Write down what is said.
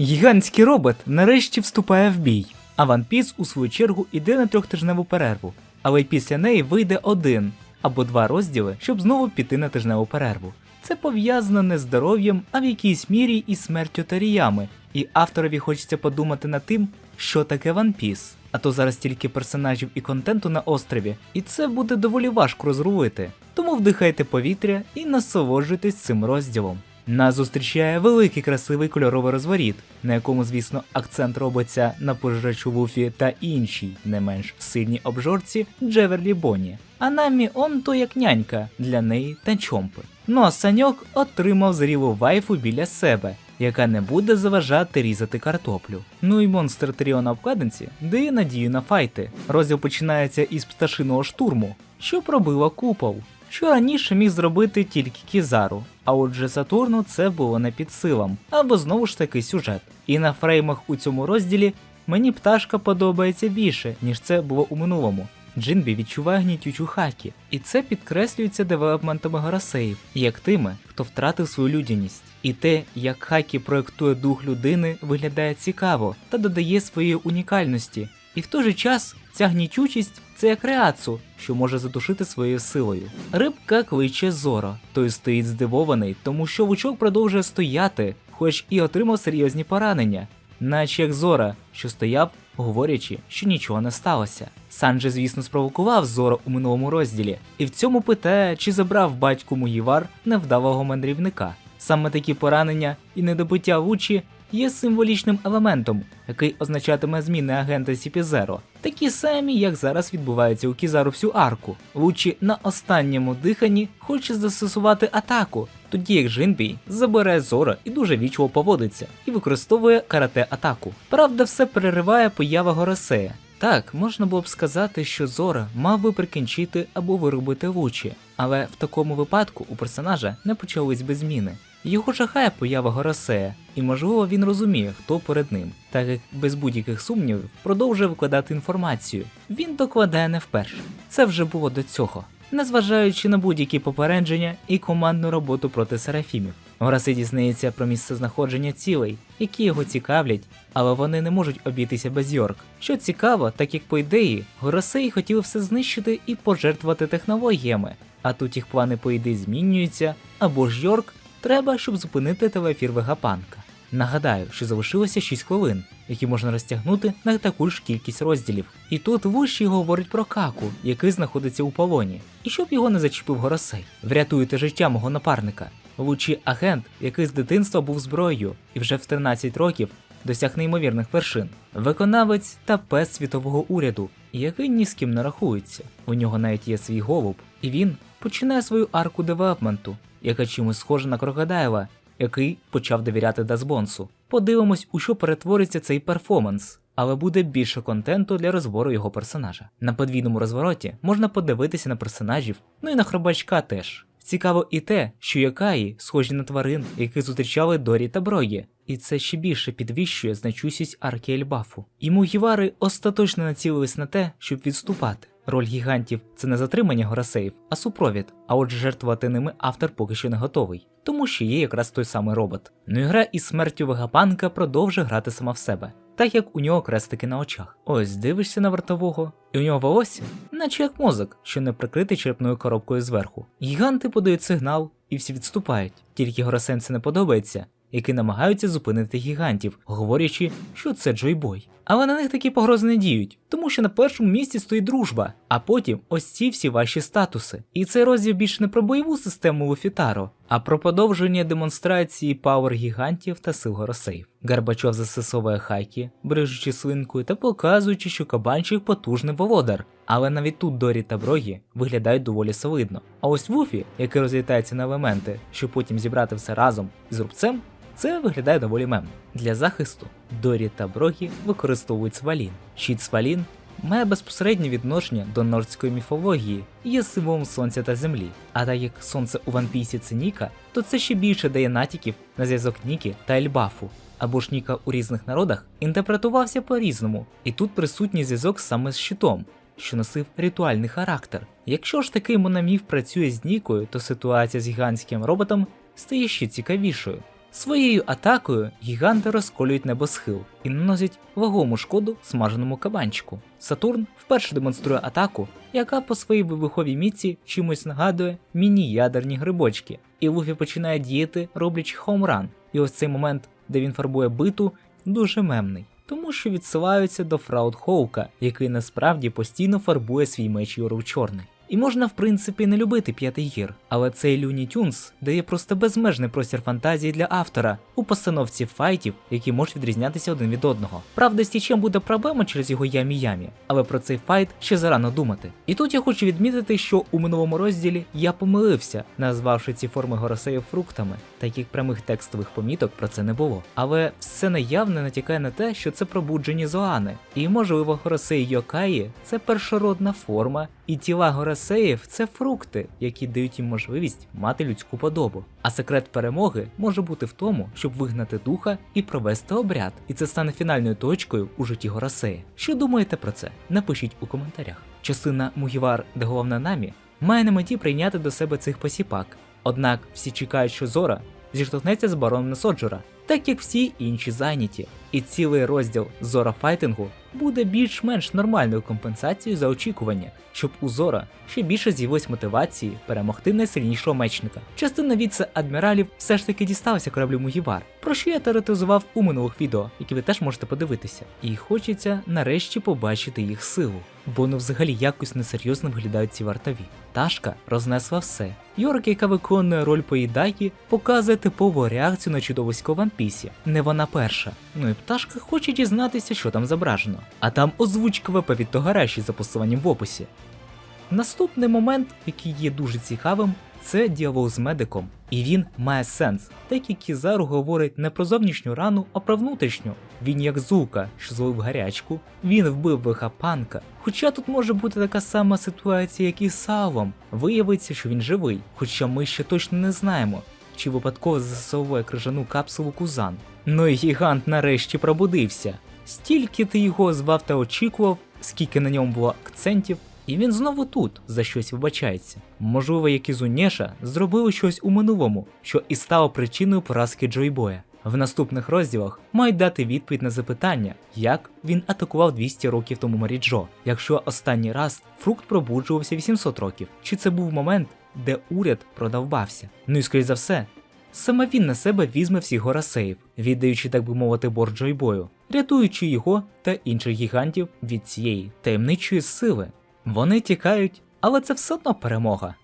Гігантський робот нарешті вступає в бій, а One Piece у свою чергу іде на трьохтижневу перерву, але й після неї вийде один або два розділи, щоб знову піти на тижневу перерву. Це пов'язано не з здоров'ям, а в якійсь мірі і смертю Таріями, і авторові хочеться подумати над тим, що таке One Piece. А то зараз тільки персонажів і контенту на острові, і це буде доволі важко розрулити. Тому вдихайте повітря і насолоджуйтесь цим розділом. Нас зустрічає великий красивий кольоровий розворіт, на якому, звісно, акцент робиться на пожирачу Луфі та іншій, не менш сильній обжорці Джеверлі Бонні. А намі он то як нянька для неї та чомпи. Ну а Саньок отримав зрілу вайфу біля себе, яка не буде заважати різати картоплю. Ну і монстр Тріо на обкладинці дає надію на файти. Розділ починається із пташиного штурму, що пробило купол що раніше міг зробити тільки Кізару, а отже Сатурну це було не під силам, або знову ж таки сюжет. І на фреймах у цьому розділі мені пташка подобається більше, ніж це було у минулому. Джинбі відчуває гнітючу хакі, і це підкреслюється девелопментами Горасеїв, як тими, хто втратив свою людяність. І те, як хакі проєктує дух людини, виглядає цікаво та додає своєї унікальності. І в той же час ця гнітючість це як реацу, що може задушити своєю силою. Рибка кличе Зоро, той стоїть здивований, тому що вучок продовжує стояти, хоч і отримав серйозні поранення, наче як Зора, що стояв, говорячи, що нічого не сталося. Санджи, звісно, спровокував Зоро у минулому розділі, і в цьому питає, чи забрав батьку Муївар невдалого мандрівника. Саме такі поранення і недобиття Лучі є символічним елементом, який означатиме зміни агента CP0, такі самі, як зараз відбувається у Кізару всю арку. Лучі на останньому диханні хоче застосувати атаку, тоді як Жинбій забере Зора і дуже вічливо поводиться і використовує карате атаку. Правда, все перериває поява Горосея. Так, можна було б сказати, що Зора мав би прикінчити або виробити лучі, але в такому випадку у персонажа не почались би зміни. Його жахає поява Горосея, і можливо він розуміє, хто перед ним, так як без будь-яких сумнівів продовжує викладати інформацію. Він докладає не вперше. Це вже було до цього, незважаючи на будь-які попередження і командну роботу проти серафімів. Горасей дізнається про місце знаходження цілей, які його цікавлять, але вони не можуть обійтися без Йорк. Що цікаво, так як по ідеї, Горосей хотів все знищити і пожертвувати технологіями, а тут їх плани по ідеї змінюються, або ж Йорк треба, щоб зупинити телеефір Вегапанка. Нагадаю, що залишилося 6 хвилин, які можна розтягнути на таку ж кількість розділів. І тут Вущий говорить про каку, який знаходиться у полоні, і щоб його не зачепив Горосей. Врятуйте життя мого напарника. Лучий агент, який з дитинства був зброєю, і вже в 13 років досяг неймовірних вершин. Виконавець та пес світового уряду, який ні з ким не рахується. У нього навіть є свій голуб, і він починає свою арку девелопменту, яка чимось схожа на крокодаєва, який почав довіряти Дазбонсу. Подивимось, у що перетвориться цей перформанс, але буде більше контенту для розбору його персонажа. На подвійному розвороті можна подивитися на персонажів, ну і на хробачка теж. Цікаво і те, що Якаї схожі на тварин, яких зустрічали Дорі та Брогі, і це ще більше підвищує значущість арки Ельбафу. Йому гівари остаточно націлились на те, щоб відступати. Роль гігантів це не затримання горасеїв, а супровід. А отже, жертвувати ними автор поки що не готовий, тому що є якраз той самий робот. Ну і гра із смертю Вегапанка продовжує грати сама в себе, так як у нього крестики на очах. Ось дивишся на вартового, і у нього волосся, наче як мозок, що не прикритий черепною коробкою зверху. Гіганти подають сигнал, і всі відступають. Тільки горасем це не подобається, які намагаються зупинити гігантів, говорячи, що це Джойбой. Але на них такі погрози не діють, тому що на першому місці стоїть дружба, а потім ось ці всі ваші статуси. І цей розділ більше не про бойову систему Луфітаро, а про подовження демонстрації пауер гігантів та сил горосеїв. Гарбачов застосовує хайки, брижучи свинкою та показуючи, що кабанчик потужний володар. Але навіть тут Дорі та Брогі виглядають доволі солидно. А ось Вуфі, який розлітається на елементи, щоб потім зібрати все разом із рубцем, це виглядає доволі мем. Для захисту Дорі та Брогі використовують свалін. Щит свалін має безпосереднє відношення до нордської міфології і є символом сонця та землі. А так як сонце у ванпісі це Ніка, то це ще більше дає натяків на зв'язок Ніки та Ельбафу. Або ж Ніка у різних народах інтерпретувався по-різному, і тут присутній зв'язок саме з щитом, що носив ритуальний характер. Якщо ж такий мономіф працює з Нікою, то ситуація з гігантським роботом стає ще цікавішою. Своєю атакою гіганти розколюють небосхил і наносять вагому шкоду смаженому кабанчику. Сатурн вперше демонструє атаку, яка по своїй вибуховій міці чимось нагадує міні-ядерні грибочки, і Луфі починає діяти, роблячи хоумран. І ось цей момент, де він фарбує биту, дуже мемний. Тому що відсилаються до Фрауд Хоука, який насправді постійно фарбує свій меч Юру в чорний. І можна, в принципі, не любити п'ятий гір, але цей Looney Tunes дає просто безмежний простір фантазії для автора у постановці файтів, які можуть відрізнятися один від одного. Правда, з Тічем буде проблема через його ямі-ямі, але про цей файт ще зарано думати. І тут я хочу відмітити, що у минулому розділі я помилився, назвавши ці форми горосеїв фруктами, таких прямих текстових поміток про це не було. Але все наявне натякає на те, що це пробуджені зоани, і можливо горосеї Йокаї це першородна форма, і тіла горосеїв це фрукти, які дають їм можливість мати людську подобу. А секрет перемоги може бути в тому, щоб вигнати духа і провести обряд, і це стане фінальною точкою у житті Горосеї. Що думаєте про це? Напишіть у коментарях. Частина Мугівар, де головна намі, має на меті прийняти до себе цих посіпак. Однак всі чекають, що Зора зіштовхнеться з бароном Соджора, так як всі інші зайняті. І цілий розділ Зора файтингу буде більш-менш нормальною компенсацією за очікування, щоб у Зора ще більше з'явилось мотивації перемогти найсильнішого мечника. Частина віце-адміралів все ж таки дісталася кораблю Мугівар, про що я теоретизував у минулих відео, які ви теж можете подивитися. І хочеться нарешті побачити їх силу, бо ну взагалі якось несерйозно виглядають ці вартові. Ташка рознесла все. Йорк, яка виконує роль поїдаї, показує типову реакцію на чудовисько Ванпісі. Не вона перша. Ну і пташка хоче дізнатися, що там зображено. А там озвучка ВП від Тогараші за посиланням в описі. Наступний момент, який є дуже цікавим, це діалог з медиком, і він має сенс, так як Кізару говорить не про зовнішню рану, а про внутрішню. Він як зука, що злив гарячку, він вбив вихапанка. Хоча тут може бути така сама ситуація, як і з Савом. Виявиться, що він живий, хоча ми ще точно не знаємо, чи випадково засовує крижану капсулу Кузан. Ну і гігант нарешті пробудився. Стільки ти його звав та очікував, скільки на ньому було акцентів, і він знову тут за щось вибачається. Можливо, як і Зуніша зробили щось у минулому, що і стало причиною поразки Джойбоя. В наступних розділах мають дати відповідь на запитання, як він атакував 200 років тому Маріджо, якщо останній раз фрукт пробуджувався 800 років, чи це був момент, де уряд продовбався. Ну і скоріш за все, саме він на себе візьме всіх горасеїв, віддаючи, так би мовити, борг Джойбою, рятуючи його та інших гігантів від цієї таємничої сили. Вони тікають, але це все одно перемога.